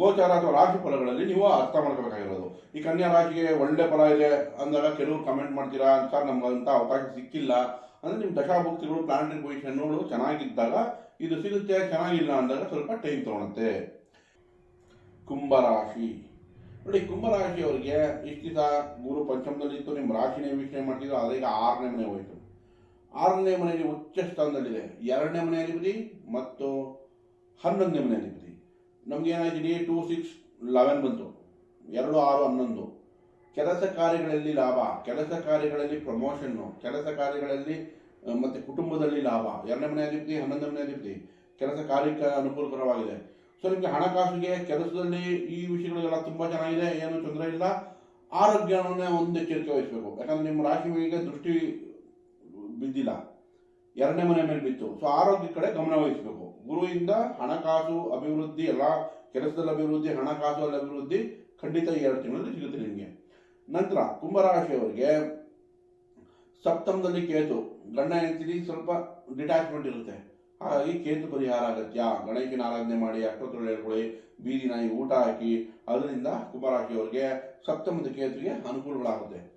ಗೋಚಾರ ಅಥವಾ ರಾಶಿ ಫಲಗಳಲ್ಲಿ ನೀವು ಅರ್ಥ ಮಾಡ್ಕೋಬೇಕಾಗಿರೋದು. ಈ ಕನ್ಯಾ ರಾಶಿಗೆ ಒಳ್ಳೆ ಫಲ ಇದೆ ಅಂದಾಗ ಕೆಲವರು ಕಮೆಂಟ್ ಮಾಡ್ತೀರಾ ಅಂತ ನಮ್ಗೆ ಅವಕಾಶ ಸಿಕ್ಕಿಲ್ಲ. ಅಂದ್ರೆ ನಿಮ್ಮ ದಶಾಭುಕ್ತಿಗಳು ಪ್ಲಾನೆಟರಿ ಪೊಸಿಷನ್ಗಳು ಚೆನ್ನಾಗಿದ್ದಾಗ ಇದು ಸಿಗುತ್ತೆ, ಚೆನ್ನಾಗಿಲ್ಲ ಅಂದಾಗ ಸ್ವಲ್ಪ ಟೈಮ್ ತಗೊಳತ್ತೆ. ಕುಂಭರಾಶಿ ನೋಡಿ ಕುಂಭರಾಶಿಯವರಿಗೆ ಅವರಿಗೆ ದಿವಸ ಗುರು ಪಂಚಮದಲ್ಲಿತ್ತು ನಿಮ್ಮ ರಾಶಿನೇ ವೀಕ್ಷಣೆ ಮಾಡ್ತಿದ್ರು ಅದೀಗ ಆರನೇ ಮನೆ ಹೋಯಿತು. ಆರನೇ ಮನೆಯಲ್ಲಿ ಉಚ್ಚ ಸ್ಥಾನದಲ್ಲಿದೆ ಎರಡನೇ ಮನೆಯಲ್ಲಿ ಬಿಡಿ ಮತ್ತು ಹನ್ನೊಂದನೇ ಮನೆ ಅಧಿಪತಿ ನಮ್ಗೆ ಏನಾಯ್ತು ಟೂ ಸಿಕ್ಸ್ ಲೆವೆನ್ ಬಂತು. ಎರಡು, ಆರು, ಹನ್ನೊಂದು. ಕೆಲಸ ಕಾರ್ಯಗಳಲ್ಲಿ ಲಾಭ, ಕೆಲಸ ಕಾರ್ಯಗಳಲ್ಲಿ ಪ್ರಮೋಷನ್ನು ಕೆಲಸ ಕಾರ್ಯಗಳಲ್ಲಿ ಮತ್ತು ಕುಟುಂಬದಲ್ಲಿ ಲಾಭ. ಎರಡನೇ ಮನೆ ಅಧಿಪತಿ, ಹನ್ನೊಂದನೇ ಮನೆ ಅಧಿಪತಿ. ಕೆಲಸ ಕಾರ್ಯಕ್ಕೆ ಅನುಕೂಲಕರವಾಗಿದೆ. ಸೊ ನಿಮಗೆ ಹಣಕಾಸಿಗೆ ಕೆಲಸದಲ್ಲಿ ಈ ವಿಷಯಗಳೆಲ್ಲ ತುಂಬಾ ಚೆನ್ನಾಗಿದೆ, ಏನು ತೊಂದರೆ ಇಲ್ಲ. ಆರೋಗ್ಯವನ್ನೇ ಒಂದು ಎಚ್ಚರಿಕೆ ವಹಿಸಬೇಕು. ಯಾಕಂದರೆ ನಿಮ್ಮ ರಾಶಿ ಮೇಲೆ ದೃಷ್ಟಿ ಬಿದ್ದಿಲ್ಲ. ಎರಡನೇ ಮನೆ ಮೇಲೆ ಬಿತ್ತು. ಸೊ ಆರೋಗ್ಯ ಕಡೆ ಗಮನ ವಹಿಸಬೇಕು. ಗುರುವಿಂದ ಹಣಕಾಸು ಅಭಿವೃದ್ಧಿ, ಎಲ್ಲ ಕೆಲಸದಲ್ಲಿ ಅಭಿವೃದ್ಧಿ ಹಣಕಾಸಲ್ಲಿ ಅಭಿವೃದ್ಧಿ ಖಂಡಿತ ಈ ಎರಡು ತಿಂಗಳಲ್ಲಿ ಸಿಗುತ್ತೆ ನಿಮಗೆ. ನಂತರ ಕುಂಭರಾಶಿಯವರಿಗೆ ಸಪ್ತಮದಲ್ಲಿ ಕೇತು. ಗಂಡ ಹೆಂಡತಿ ಸ್ವಲ್ಪ ಡಿಟ್ಯಾಚ್ಮೆಂಟ್ ಇರುತ್ತೆ. ಹಾಗಾಗಿ ಕೇತು ಪರಿಹಾರ ಅಗತ್ಯ. ಗಣೇಶನ ಆರಾಧನೆ ಮಾಡಿ ಅಷ್ಟೊತ್ತೊಳ್ಳೆ ಹೇಳ್ಕೊಳ್ಳಿ ಬೀದಿ ನಾಯಿ ಊಟ ಹಾಕಿ, ಅದರಿಂದ ಕುಂಭರಾಶಿಯವರಿಗೆ ಸಪ್ತಮದ ಕೇತುಗೆ ಅನುಕೂಲಗಳಾಗುತ್ತೆ.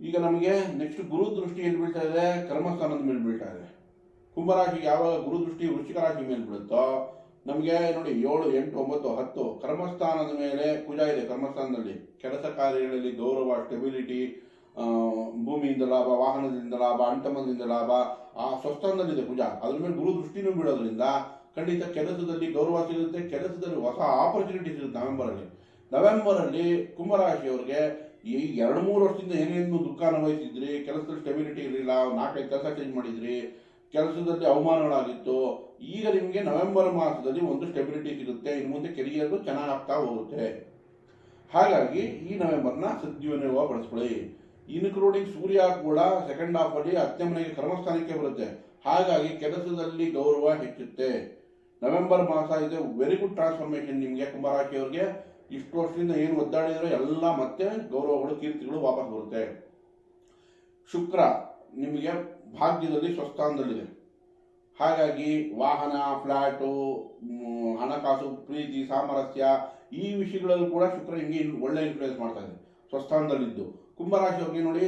ಈಗ ನಮಗೆ ನೆಕ್ಸ್ಟ್ ಗುರು ದೃಷ್ಟಿ ಎಲ್ಲಿ ಬೀಳ್ತಾ ಇದೆ? ಕರ್ಮಸ್ಥಾನದ ಮೇಲೆ ಬೀಳ್ತಾ ಇದೆ. ಕುಂಭರಾಶಿಗೆ ಯಾವಾಗ ಗುರು ದೃಷ್ಟಿ, ವೃಶ್ಚಿಕ ರಾಶಿ ಮೇಲೆ ಬೀಳುತ್ತೋ, ನಮಗೆ ನೋಡಿ ಏಳು, ಎಂಟು, ಒಂಬತ್ತು, ಹತ್ತು, ಕರ್ಮಸ್ಥಾನದ ಮೇಲೆ ಕುಜ ಇದೆ. ಕರ್ಮಸ್ಥಾನದಲ್ಲಿ ಕೆಲಸ ಕಾರ್ಯಗಳಲ್ಲಿ ಗೌರವ ಸ್ಟೆಬಿಲಿಟಿ ಭೂಮಿಯಿಂದ ಲಾಭ, ವಾಹನದಿಂದ ಲಾಭ ಅಂಟಮದಿಂದ ಲಾಭ, ಆ ಸ್ವಸ್ಥಾನದಲ್ಲಿದೆ ಕುಜ ಅದ್ರ ಮೇಲೆ ಗುರು ದೃಷ್ಟಿನೂ ಬೀಳೋದ್ರಿಂದ ಖಂಡಿತ ಕೆಲಸದಲ್ಲಿ ಗೌರವ ಸಿಗುತ್ತೆ. ಕೆಲಸದಲ್ಲಿ ಹೊಸ ಆಪರ್ಚುನಿಟಿ ಸಿಗುತ್ತೆ ನವೆಂಬರಲ್ಲಿ. ನವೆಂಬರಲ್ಲಿ ಕುಂಭರಾಶಿಯವರಿಗೆ ಈ ಎರಡು ಮೂರು ವರ್ಷದಿಂದ ಏನೇನು ದುಃಖ ಅನುಭವಿಸಿದ್ರಿ, ಕೆಲಸದಲ್ಲಿ ಸ್ಟೆಬಿಲಿಟಿ ಇರಲಿಲ್ಲ ನಾಲ್ಕೈದು ಕೆಲಸ ಚೇಂಜ್ ಮಾಡಿದ್ರಿ, ಕೆಲಸದಲ್ಲಿ ಅವಮಾನಗಳಾಗಿತ್ತು, ಈಗ ನಿಮಗೆ ನವೆಂಬರ್ ಮಾಸದಲ್ಲಿ ಒಂದು ಸ್ಟೆಬಿಲಿಟಿ ಸಿಗುತ್ತೆ, ಇನ್ನು ಮುಂದೆ ಕೆರಿಯರ್ ಚೆನ್ನಾಗಿ ಆಗ್ತಾ ಹೋಗುತ್ತೆ. ಹಾಗಾಗಿ ಈ ನವೆಂಬರ್ನ ಸದ್ವಿನಿಯೋಗ ಬಳಸ್ಕೊಳ್ಳಿ. ಇನ್ಕ್ಲೂಡಿಂಗ್ ಸೂರ್ಯ ಕೂಡ ಸೆಕೆಂಡ್ ಹಾಫ್ ಅಲ್ಲಿ ಹತ್ತನೇ ಮನೆಗೆ ಕರ್ಮಸ್ಥಾನಕ್ಕೆ ಬರುತ್ತೆ. ಹಾಗಾಗಿ ಕೆಲಸದಲ್ಲಿ ಗೌರವ ಹೆಚ್ಚುತ್ತೆ. ನವೆಂಬರ್ ಮಾಸ ಇದೆ ವೆರಿ ಗುಡ್ ಟ್ರಾನ್ಸ್ಫಾರ್ಮೇಶನ್ ನಿಮಗೆ ಕುಂಭರಾಶಿಯವರಿಗೆ. ಇಷ್ಟು ವರ್ಷದಿಂದ ಏನು ಒದ್ದಾಡಿದ್ರೆ ಎಲ್ಲ ಮತ್ತೆ ಗೌರವಗಳು, ಕೀರ್ತಿಗಳು ವಾಪಸ್ ಬರುತ್ತೆ. ಶುಕ್ರ ನಿಮಗೆ ಭಾಗ್ಯದಲ್ಲಿ ಸ್ವಸ್ಥಾನದಲ್ಲಿದೆ. ಹಾಗಾಗಿ ವಾಹನ ಫ್ಲ್ಯಾಟು ಹಣಕಾಸು, ಪ್ರೀತಿ, ಸಾಮರಸ್ಯ, ಈ ವಿಷಯಗಳಲ್ಲೂ ಕೂಡ ಶುಕ್ರ ನಿಮಗೆ ಒಳ್ಳೆ ಇನ್ಫ್ಲೂಯೆನ್ಸ್ ಮಾಡ್ತಾ ಇದೆ. ಸ್ವಸ್ಥಾನದಲ್ಲಿದ್ದು. ಕುಂಭರಾಶಿಯವ್ರಿಗೆ ನೋಡಿ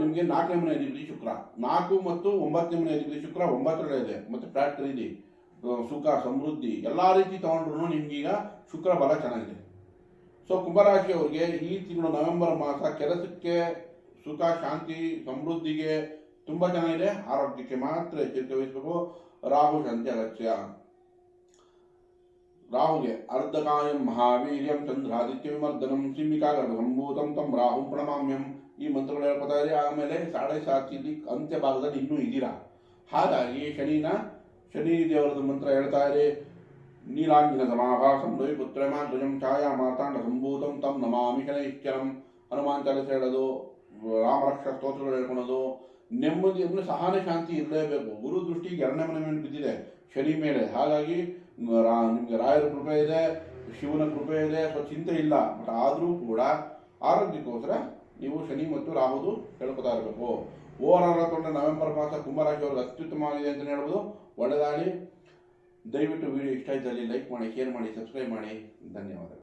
ನಿಮಗೆ ನಾಲ್ಕನೇ ಮನೆ ಅಧಿಪತಿ ಶುಕ್ರ. ನಾಲ್ಕು ಮತ್ತು ಒಂಬತ್ತನೇ ಮನೆ ಅಧಿಪತಿ ಶುಕ್ರ, ಒಂಬತ್ತರಲ್ಲೇ ಇದೆ. ಮತ್ತು ಫ್ಲ್ಯಾಟ್ ಖರೀದಿ ಸುಖ, ಸಮೃದ್ಧಿ, ಎಲ್ಲ ರೀತಿ ತಗೊಂಡ್ರು ನಿಮಗೀಗ ಶುಕ್ರ ಬಲ ಚೆನ್ನಾಗಿದೆ. ಸೊ ಕುಂಭರಾಶಿಯವರಿಗೆ ಈ ತಿಂಗಳು ನವೆಂಬರ್ ಮಾಸ ಕೆಲಸಕ್ಕೆ ಸುಖ, ಶಾಂತಿ, ಸಮೃದ್ಧಿಗೆ ತುಂಬಾ ಚೆನ್ನಾಗಿದೆ. ಆರೋಗ್ಯಕ್ಕೆ ಮಾತ್ರ ಎಚ್ಚರಿಕೆ ವಹಿಸಬೇಕು. ರಾಹು ಶಾಂತಿ ಅಗತ್ಯ. ರಾಹುಗೆ ಅರ್ಧಕಾಯಂ ಮಹಾವೀರ್ಯಂ ಚಂದ್ರಾದಿತ್ಯ ವಿಮರ್ದನಂ ಸಿಂಹಿಕಾ ಸಂಭೂತಂ ತಂ ರಾಹು ಪ್ರಣಮಾಮ್ಯಂ. ಈ ಮಂತ್ರಗಳು ಹೇಳ್ಕೊತಾ ಇದ್ರೆ. ಆಮೇಲೆ ಸಾಡೆ ಸಾತಿಲಿ ಅಂತ್ಯ ಭಾಗದಲ್ಲಿ ಇನ್ನೂ ಇದ್ದೀರಾ? ಹಾಗಾಗಿ ಶನಿನ, ಶನಿ ದೇವರದ ಮಂತ್ರ ಹೇಳ್ತಾ ಇರಿ. ನೀಲಾಂಜನ ಸಮಾಭಾಸಂ ರವಿಪುತ್ರಮಾಧ್ವಜಂ ಛಾಯಾ ಮಾತಾಂಡ ಸಂಭೂತಂ ತಂ ನಮಾಮಿ ಶನೈಶ್ಚರಂ ಹನುಮಾನ್ ಚಾಲಿಸ ಹೇಳೋದು ರಾಮರಕ್ಷ ಸ್ತೋತ್ರಗಳು ಹೇಳ್ಕೊಳೋದು ನೆಮ್ಮದಿ ಅಂದರೆ ಸಹನೆ ಶಾಂತಿ ಇರಲೇಬೇಕು. ಗುರು ದೃಷ್ಟಿಗೆ ಎರಡನೇ ಮನೆ ಮೇಲೆ ಬಿದ್ದಿದೆ. ಶನಿ ಮೇಲೆ. ಹಾಗಾಗಿ, ರಾ, ನಿಮಗೆ ರಾಯರ ಕೃಪೆ ಇದೆ, ಶಿವನ ಕೃಪೆ ಇದೆ ಸೊ ಚಿಂತೆ ಇಲ್ಲ. ಬಟ್ ಆದರೂ ಕೂಡ ಆರೋಗ್ಯಕ್ಕೋಸ್ಕರ ನೀವು ಶನಿ ಮತ್ತು ರಾಹುದು ಹೇಳ್ಕೊತಾ ಇರಬೇಕು. ಓವರ್ ಆಲ್ ತೊಗೊಂಡ್ರೆ ನವೆಂಬರ್ ಮಾಸ ಕುಂಭರಾಶಿಯವ್ರಿಗೆ ಅತ್ಯುತ್ತಮವಾಗಿದೆ ಅಂತಲೇ ಹೇಳ್ಬೋದು. ಒಳ್ಳೆದಾಗಲಿ. ದಯವಿಟ್ಟು ವಿಡಿಯೋ ಇಷ್ಟ ಇದ್ದಲ್ಲಿ ಲೈಕ್ ಮಾಡಿ ಶೇರ್ ಮಾಡಿ ಸಬ್ಸ್ಕ್ರೈಬ್ ಮಾಡಿ. ಧನ್ಯವಾದಗಳು.